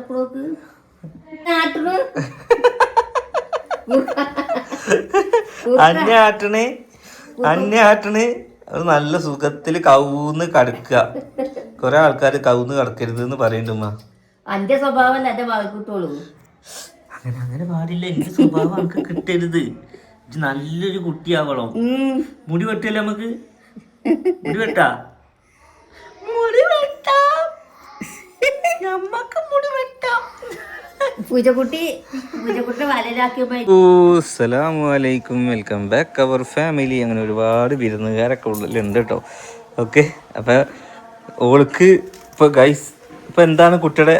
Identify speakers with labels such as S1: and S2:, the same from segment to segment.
S1: കിടക്കണോക്ക് നാട്ടിൽ?
S2: അന്നെ ആട്ടണ് അന്നെ ആട്ടണ് അത് നല്ല സുഖത്തിൽ കൗന്ന് കടക്കുക. കുറെ ആൾക്കാർ കൗന്ന് കടക്കരുത് എന്ന് പറയുന്നുണ്ട്
S1: അന്റെ സ്വഭാവം എന്റെ മകൾക്ക് കിട്ടുള്ളൂ
S2: അങ്ങനെ അങ്ങനെ പാടില്ല. എന്റെ സ്വഭാവം നമുക്ക് കിട്ടരുത്. നല്ലൊരു കുട്ടിയാവണം. മുടി വെട്ടല്ലേ നമുക്ക് മുടി വെട്ടാ? മുടി വെട്ടാം നമ്മക്ക് മുടി വെട്ടാം.
S1: പൂജക്കുട്ടി പൂജക്കുട്ടി
S2: വെൽക്കം ബാക്ക് അവർ ഫാമിലി. അങ്ങനെ ഒരുപാട് വിരുന്നുകാരൊക്കെ ഉള്ളിലുണ്ട് കേട്ടോ ഓക്കെ അപ്പൊ ഓൾക്ക് ഇപ്പൊ ഗൈസ് ഇപ്പൊ എന്താണ് കുട്ടിയുടെ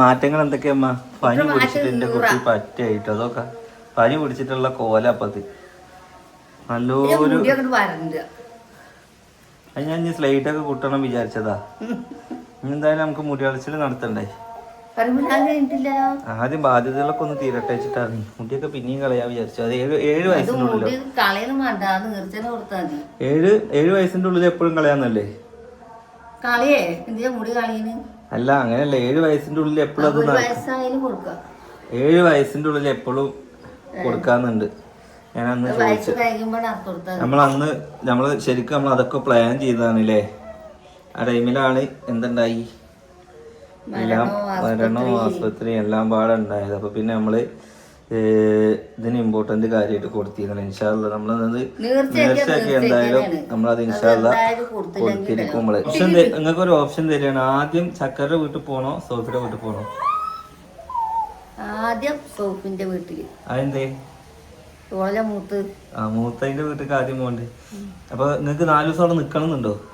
S2: മാറ്റങ്ങൾ എന്തൊക്കെയമ്മ പനി പിടിച്ചിട്ട് എന്റെ കുട്ടി പറ്റായിട്ടോ അതൊക്കെ പനി പിടിച്ചിട്ടുള്ള കോല അപ്പത് നല്ലൊരു അത് ഞാൻ സ്ലൈറ്റ് ഒക്കെ കുട്ടണം വിചാരിച്ചതാ. എന്തായാലും നമുക്ക് മുടി നടത്തണ്ടേ? ആദ്യം ബാധ്യതകളൊക്കെ ഒന്ന് തീരട്ടെ വെച്ചിട്ടാണ്. മുടിയൊക്കെ പിന്നെയും കളയാ വിചാരിച്ചു. അത് ഏഴ് ഏഴ്
S1: വയസ്സിനുള്ളിൽ
S2: ഏഴ് ഏഴ് വയസ്സിന്റെ ഉള്ളിൽ എപ്പോഴും കളയാന്നല്ലേ? അല്ല അങ്ങനെയല്ല. ഏഴ് വയസ്സിന്റെ ഉള്ളിൽ എപ്പോഴും അത് ഏഴ് വയസ്സിന്റെ ഉള്ളിൽ എപ്പോഴും കൊടുക്കാന്നുണ്ട്. ഞാൻ അന്ന് ചോദിച്ചു നമ്മൾ അന്ന് നമ്മൾ ശരിക്കും നമ്മൾ അതൊക്കെ പ്ലാൻ ചെയ്തതാണല്ലേ? ആ ടൈമിലാണ് എന്തുണ്ടായി? എല്ലാം മരണവും ആസ്പത്രി. എല്ലാം പാടെ ഉണ്ടായത് അപ്പൊ പിന്നെ നമ്മൾ ഇതിന് ഇമ്പോർട്ടന്റ് കാര്യമായിട്ട് കൊടുത്തിരുന്നില്ല ഇൻഷാല്ല നമ്മളത് നേർച്ചയൊക്കെ എന്തായാലും നമ്മളത് ഇൻഷാല്ല കൊടുത്തിരിക്കും നമ്മൾ. ഓപ്ഷൻ നിങ്ങൾക്ക് ഒരു ഓപ്ഷൻ തരികയാണ്. ആദ്യം ചക്കരുടെ വീട്ടിൽ പോണോ സോഫിയുടെ വീട്ടിൽ പോണോ?
S1: ആദ്യം സോഫിന്റെ വീട്ടിൽ
S2: അതെന്തേ?
S1: മൂത്ത്.
S2: ആ മൂത്തതിന്റെ വീട്ടിൽ ആദ്യം പോകണ്ടേ? അപ്പൊ നിങ്ങക്ക് നാലു ദിവസം അവിടെ
S1: എപ്പാണെങ്കിൽ നിൽക്കും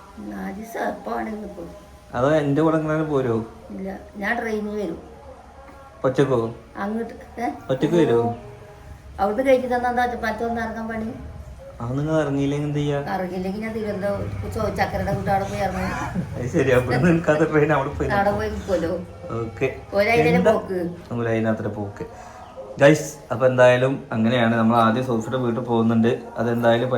S2: അതോ എന്റെ കൂടെ എങ്ങനെ പോരോ?
S1: ഇല്ല ഞാൻ ട്രെയിനിൽ വരും.
S2: ഒറ്റക്കോ
S1: അങ്ങോട്ട്
S2: ഒറ്റയ്ക്ക് വരുമോ
S1: അവിടുന്ന് കഴിച്ചു തന്നാ മറ്റൊന്ന് ഇറങ്ങാൻ പണി?
S2: ആ നിങ്ങൾ ഇറങ്ങിയില്ലെങ്കിൽ എന്ത് ചെയ്യാ?
S1: ഇറങ്ങില്ലെങ്കിൽ ഞാൻ തിരുവനന്തപുരം ചക്കരയുടെ കൂട്ട് അവിടെ പോയി ഇറങ്ങും.
S2: അത് ശരി അവിടെ നിൽക്കാത്ത ട്രെയിൻ അവിടെ പോയി
S1: അവിടെ പോയി നിൽക്കുമല്ലോ.
S2: ഓക്കെ.
S1: ഒരായിരം പോക്ക്.
S2: നമ്മൾ അതിനകത്ത് പോക്ക്. ഗൈസ് അപ്പൊ എന്തായാലും അങ്ങനെയാണ്. നമ്മൾ ആദ്യം സോഫിയുടെ വീട്ടിൽ പോകുന്നുണ്ട്. അതെന്തായാലും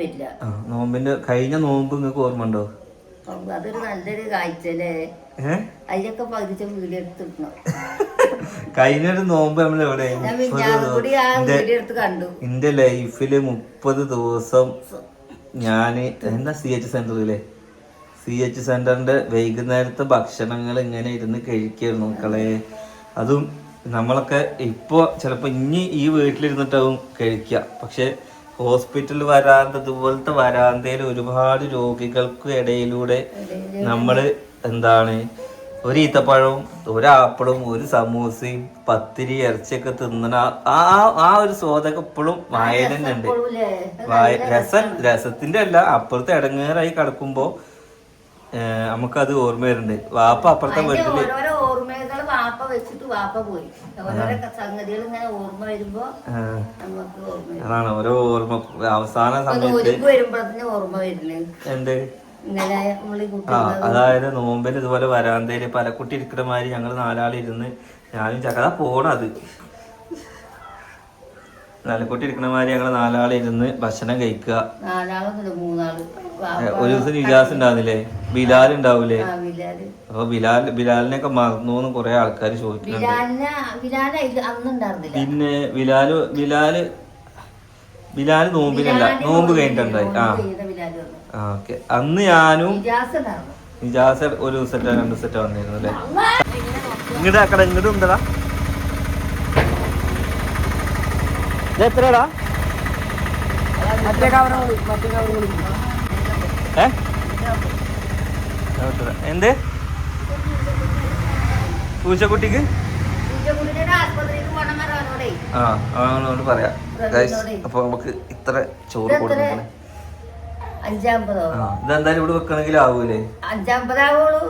S1: വരില്ല.
S2: നോമ്പിന്റെ കഴിഞ്ഞ നോമ്പ് നിങ്ങൾക്ക് ഓർമ്മ ഉണ്ടോ
S1: അതൊരു നല്ലൊരു കാഴ്ച അതിലൊക്കെ പകുതിച്ച വീഡിയോ
S2: കഴിഞ്ഞൊരു നോമ്പ് നമ്മൾ എവിടെ? എന്റെ ലൈഫിൽ മുപ്പത് ദിവസം. ഞാൻ എന്താ സി എച്ച് സെന്ററിലെ സി എച്ച് സെന്ററിന്റെ വൈകുന്നേരത്തെ ഭക്ഷണങ്ങൾ ഇങ്ങനെ ഇരുന്ന് കഴിക്കായിരുന്നു മക്കളെ. അതും നമ്മളൊക്കെ ഇപ്പോൾ ചിലപ്പോൾ ഇനി ഈ വീട്ടിലിരുന്നിട്ടാവും കഴിക്കുക പക്ഷെ ഹോസ്പിറ്റൽ വരാന്ത ഇതുപോലത്തെ വരാന്തയിൽ ഒരുപാട് രോഗികൾക്ക് ഇടയിലൂടെ നമ്മൾ എന്താണ് ഒരു ഈത്തപ്പഴവും ഒരു ആപ്പിളും ഒരു സമൂസയും പത്തിരി ഇറച്ചിയൊക്കെ തിന്നണ ആ ആ- ഒരു സ്വാദൊക്കെ ഇപ്പോഴും വായന ഉണ്ട് വായ രസം രസത്തിന്റെ അല്ല അപ്പുറത്ത് ഇടങ്ങേറായി കിടക്കുമ്പോ ഏഹ് നമുക്കത് ഓർമ്മ വരുന്നുണ്ട് വാപ്പ അപ്പുറത്തെ വീട്ടിൽ
S1: ഓരോരോ ഓർമ്മകൾ വാപ്പ വെച്ചിട്ട് വാപ്പ പോയി. ഓരോരോ സംഗതികൾ ഇങ്ങനെ ഓർമ്മ വരുമ്പോ നമുക്ക് ഓർമ്മ
S2: അതാണ് ഓരോ ഓർമ്മ. അവസാന സമയത്ത്
S1: നൂലിപ്പ് വരുമ്പോഴത്തേന് ഓർമ്മ വരുന്നത്
S2: എന്ത്? ആ അതായത് നോമ്പിൽ ഇതുപോലെ വരാന്തയിൽ പലക്കുട്ടി ഇരിക്കുന്ന മാതിരി ഞങ്ങൾ നാലാളിരുന്ന് ഞാനും ചക്കത പോണത്. നാലക്കുട്ടി ഇരിക്കുന്ന മാതിരി ഞങ്ങൾ നാലാളിരുന്ന് ഭക്ഷണം കഴിക്കുക. ഒരു ദിവസം ഇജാസ് ഉണ്ടാവുന്നില്ലേ ബിലാൽ ഉണ്ടാവൂലേ? അപ്പൊ ബിലാൽ ബിലാലിനെയൊക്കെ മറന്നു കൊറേ ആൾക്കാർ ചോദിക്കുന്നുണ്ട്
S1: ബിലാലിനെ
S2: പിന്നെ ബിലാൽ ബിലാൽ ബിലാൽ നോമ്പിനല്ല നോമ്പ് കഴിഞ്ഞിട്ടുണ്ടായി ആ. ഓക്കെ. അന്ന് ഞാനും
S1: ഇജാസ്
S2: നിജാസ് ഒരു സെറ്റോ രണ്ട് സെറ്റോ വന്നിരുന്നു അല്ലേ? ഇങ്ങോട്ട് ആക്കട ഇങ്ങോട്ട് ഉണ്ടടാ. ഇത് എത്രടാ ഏ? എത്ര? എന്ത്? പൂച്ചക്കുട്ടിക്ക്? ആ അവനോട് പറയാം. അപ്പൊ നമുക്ക് ഇത്ര ചോറ് കൊടുക്കണം.
S1: അഞ്ചാമ്പതോ?
S2: ഇതെന്തായാലും ഇവിടെ വെക്കണമെങ്കിൽ ആവൂലേ?
S1: അഞ്ചാമ്പതാവുള്ളൂ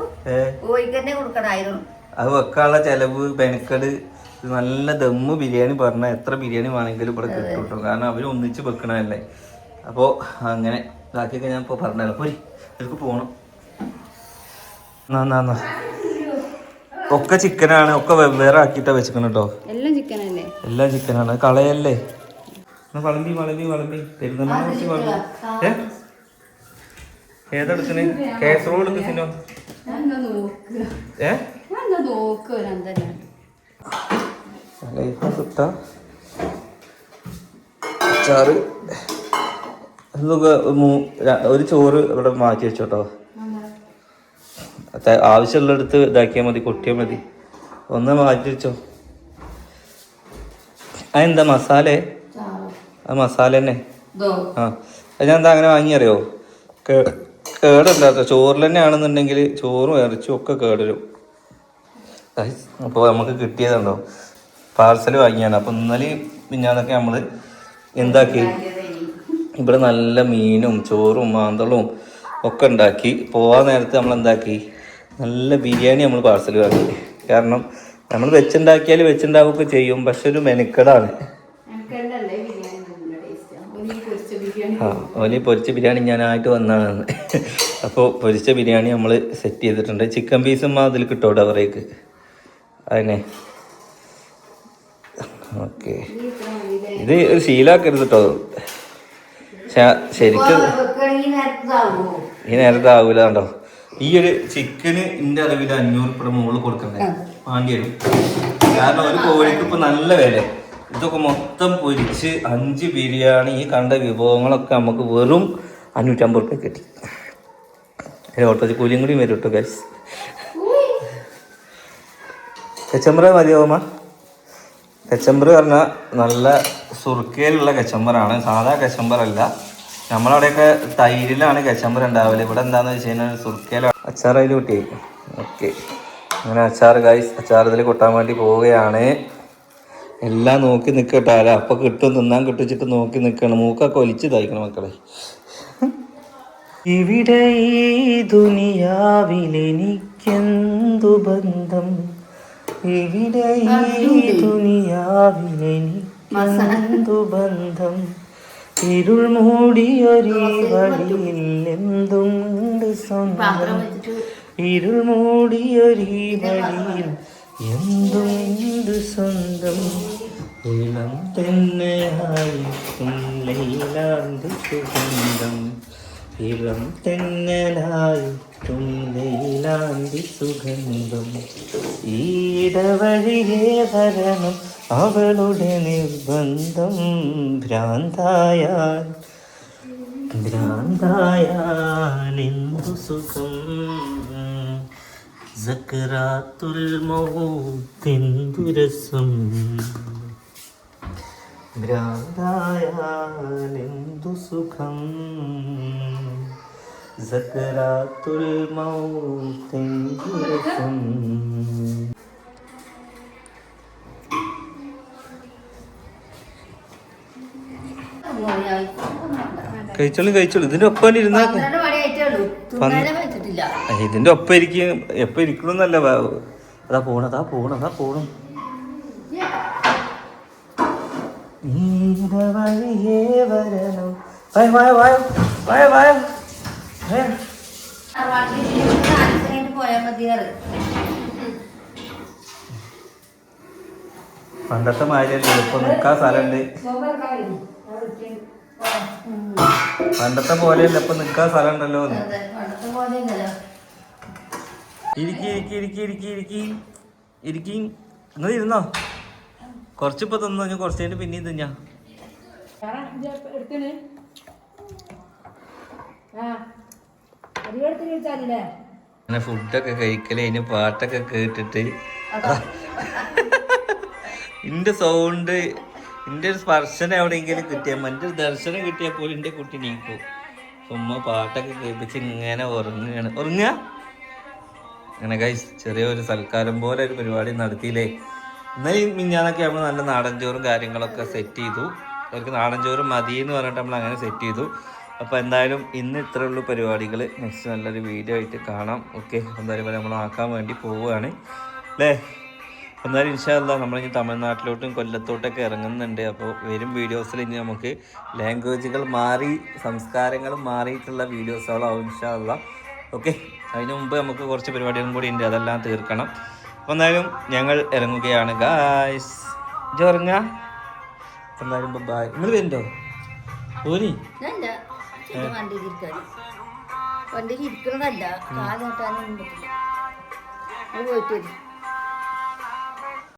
S2: അത് വെക്കാനുള്ള ചെലവ് ബെനക്കട് നല്ല ദമ്മ് ബിരിയാണി പറഞ്ഞാൽ എത്ര ബിരിയാണി വേണമെങ്കിലും ഇവിടെ കിട്ടും കേട്ടോ കാരണം അവർ ഒന്നിച്ച് വെക്കണല്ലേ അപ്പോൾ അങ്ങനെ ബാക്കിയൊക്കെ ഞാൻ ഇപ്പോൾ പറഞ്ഞല്ലോ. പോരി എനിക്ക് പോകണം. ഒക്കെ ചിക്കനാണ്. ഒക്കെ വെവ്വേറെ ആക്കിയിട്ടാ വെച്ചിക്കണം കേട്ടോ
S1: എല്ലാം ചിക്കനല്ലേ?
S2: എല്ലാം ചിക്കനാണ്. കളയല്ലേ? വളമ്പി വളമ്പി വളമ്പി. പെരുന്തൽമണ്ണ കുറച്ച് വളമ്പി. ഏ? ഏതെടുക്കണേ? കേസറോൾ എടുക്കുന്നോ ഏ?
S3: നോക്കുക
S2: സുട്ട അച്ചാറ്. ഒരു ചോറ് ഇവിടെ മാറ്റി വെച്ചോട്ടോ. ആവശ്യമുള്ളിടത്ത് ഇതാക്കിയാൽ മതി കൊട്ടിയാൽ മതി. ഒന്ന് മാറ്റി വെച്ചോ. അതെന്താ മസാല? ആ മസാല തന്നെ. ആ ഞാൻ എന്താ അങ്ങനെ വാങ്ങിയറിയോ? കേ- കേടല്ല കേട്ടോ ചോറിൽ തന്നെ ആണെന്നുണ്ടെങ്കിൽ ചോറും ഇറച്ചും ഒക്കെ കേടരും. അപ്പോൾ നമുക്ക് കിട്ടിയതുണ്ടോ? പാർസൽ വാങ്ങിയാണ്. അപ്പം ഇന്നലെ മിഞ്ഞാന്നൊക്കെ നമ്മൾ എന്താക്കി? ഇവിടെ നല്ല മീനും ചോറും മാന്തളും ഒക്കെ ഉണ്ടാക്കി. പോകാൻ നേരത്തെ നമ്മൾ എന്താക്കി? നല്ല ബിരിയാണി നമ്മൾ പാർസൽ വാങ്ങി. കാരണം നമ്മൾ വെച്ചുണ്ടാക്കിയാൽ വെച്ചുണ്ടാവുകയൊക്കെ ചെയ്യും. പക്ഷെ ഒരു മെനക്കെടാണ്. ആ. ഓലി പൊരിച്ച ബിരിയാണി. ഞാനായിട്ട് വന്നതാണ്. അപ്പോൾ പൊരിച്ച ബിരിയാണി നമ്മൾ സെറ്റ് ചെയ്തിട്ടുണ്ട്. ചിക്കൻ പീസും അതിൽ കിട്ടും ഡവറേക്ക് അതിനെ ഓക്കെ. ഇത് ഒരു ശീലാക്കരുത് കേട്ടോ ശരിക്കും ഈ നേരത്തെ ആവൂല കണ്ടോ? ഈ ഒരു ചിക്കന് ഇന്റെ അറിവിൽ അഞ്ഞൂറ് രൂപ മുകളിൽ കൊടുക്കണ്ടേ വാങ്ങിയരും വരും. കാരണം ഒരു കോഴിക്ക് ഇപ്പൊ നല്ല വില. ഇതൊക്കെ മൊത്തം പൊരിച്ച് അഞ്ച് ബിരിയാണി ഈ കണ്ട വിഭവങ്ങളൊക്കെ നമുക്ക് വെറും അഞ്ഞൂറ്റമ്പത് റുപ്യ കിട്ടി. ഓട്ടോ കൂലിയും കൂടി വരും കേട്ടോ ഗൈസ് കച്ചമ്പറ മതിയാവുമ്മ കച്ചമ്പർ പറഞ്ഞാൽ നല്ല സുർക്കയിലുള്ള കച്ചമ്പറാണ്. സാധാ കച്ചമ്പറല്ല. നമ്മളവിടെയൊക്കെ തൈരിലാണ് കച്ചമ്പർ ഉണ്ടാവില്ല ഇവിടെ എന്താന്ന് വെച്ച് കഴിഞ്ഞാൽ സുർക്കയിലാണ് അച്ചാർ അതിൽ കൂട്ടി. ഓക്കെ. അങ്ങനെ അച്ചാർ ഗൈസ് അച്ചാർ ഇതിൽ കൊട്ടാൻ വേണ്ടി പോവുകയാണ്. എല്ലാം നോക്കി നിൽക്കട്ടാല അല്ല അപ്പം കിട്ടും തിന്നാൻ കിട്ടിച്ചിട്ട് നോക്കി നിൽക്കണം മൂക്കൊക്കെ ഒലിച്ച് തയ്ക്കണം മക്കളെ. ഇവിടെ ഈ ദുനിയാവിലെനിക്കെന്തു ബന്ധം? ഇവിടെ ഈ ദുനിയാവിലെനിക്കെന്തു ബന്ധം? ഇരുൾ മൂടിയൊരു വഴിയിൽ എന്തുണ്ട് സ്വന്തം? ഇരുൾ മൂടിയൊരു വഴിയിൽ എന്തുണ്ട് സ്വന്തം? ഇളം ലൈലാണ്ട് സുഗന്ധം. ഇളം തെന്നലായിട്ടും ലൈലാന്തി സുഗന്ധം ഈടവഴിയേ വരണം അവളുടെ നിർബന്ധം. ഭ്രാന്തായാൽ ഭ്രാന്തായാൽ എന്തു സുഖം? സുഖം? സക്കറാത്തുൽ കഴിച്ചോളും കഴിച്ചോളൂ കഴിച്ചോളൂ. ഇതിന്റെ ഒപ്പം ഇരുന്നാ ഇതിന്റെ ഒപ്പം ഇരിക്കും എപ്പം ഇരിക്കണമെന്നല്ല അതാ പോണം അതാ പോണം അതാ പോണം നീലവഴിയേ വരണം. വായ വായ വായ വായ. പണ്ടത്തെ മാതിരിയല്ല ഇപ്പൊ നിൽക്കാൻ സ്ഥലമുണ്ട് പണ്ടത്തെ പോലെയല്ല ഇപ്പൊ നിക്കാൻ സ്ഥലം ഉണ്ടല്ലോ
S1: അതെ, പണ്ടത്തെ പോലെയൊന്നുമല്ല.
S2: ഇരിക്കി ഇരിക്കി ഇരിക്കി ഇരിക്കി ഇരിക്കി. ഇരിക്കി. നിങ്ങൾ ഇരുന്നോ? കുറച്ചിപ്പോ തിന്നോ ഞാൻ കുറച്ച് കഴിഞ്ഞ് പിന്നെയും തിന്നാ
S3: ആ അരിവെടുത്ത് കഴിച്ചാലേ
S2: അങ്ങനെ ഫുഡൊക്കെ കഴിക്കൽ അതിന് പാട്ടൊക്കെ കേട്ടിട്ട്. ഇന്റെ സൗണ്ട് ഇന്റെ ഒരു സ്പർശനം എവിടെയെങ്കിലും കിട്ടിയാൽ ഒരു ദർശനം കിട്ടിയാൽ പോലും എന്റെ കുട്ടി നീക്കും ഉമ്മ പാട്ടൊക്കെ കേൾപ്പിച്ച് ഇങ്ങനെ ഉറങ്ങുകയാണ് ഉറങ്ങുക അങ്ങനെ കൈസ് ചെറിയൊരു സൽക്കാരം പോലെ ഒരു പരിപാടി നടത്തിയില്ലേ? ഇന്നലെ മിഞ്ഞാന്നൊക്കെ നമ്മൾ നല്ല നാടൻ ചോറും കാര്യങ്ങളൊക്കെ സെറ്റ് ചെയ്തു. അവർക്ക് നാടൻ ചോറ് മതി എന്ന് പറഞ്ഞിട്ട് നമ്മൾ അങ്ങനെ സെറ്റ് ചെയ്തു. അപ്പോൾ എന്തായാലും ഇന്ന് ഇത്രയേ ഉള്ളൂ പരിപാടികൾ നെക്സ്റ്റ് നല്ലൊരു വീഡിയോ ആയിട്ട് കാണാം. ഓക്കെ എന്തായാലും നമ്മൾ ആക്കാൻ വേണ്ടി പോവുകയാണ്. അല്ലേ എന്നാലും ഇൻഷാല്ല നമ്മളിനി തമിഴ്നാട്ടിലോട്ടും കൊല്ലത്തോട്ടൊക്കെ ഇറങ്ങുന്നുണ്ട്. അപ്പോൾ വരും വീഡിയോസിൽ ഇനി നമുക്ക് ലാംഗ്വേജുകൾ മാറി സംസ്കാരങ്ങൾ മാറിയിട്ടുള്ള വീഡിയോസുകളാവും ഇൻഷാല്ല ഓക്കെ അതിന് മുമ്പ് നമുക്ക് കുറച്ച് പരിപാടികളും കൂടി ഉണ്ട്. അതെല്ലാം തീർക്കണം. അപ്പോൾ എന്തായാലും ഞങ്ങൾ ഇറങ്ങുകയാണ്. ഗായ്സ് ഇറങ്ങാം എന്തായാലും ബൈ നിങ്ങൾ വരുന്നുണ്ടോ? ഓനി
S1: ചെറിയ വണ്ടിയിൽ ഇരിക്കാൻ വണ്ടിയിൽ ഇരിക്കണതല്ല. കാൽ നീട്ടാനൊന്നും പറ്റില്ല പോയിട്ട് വരും.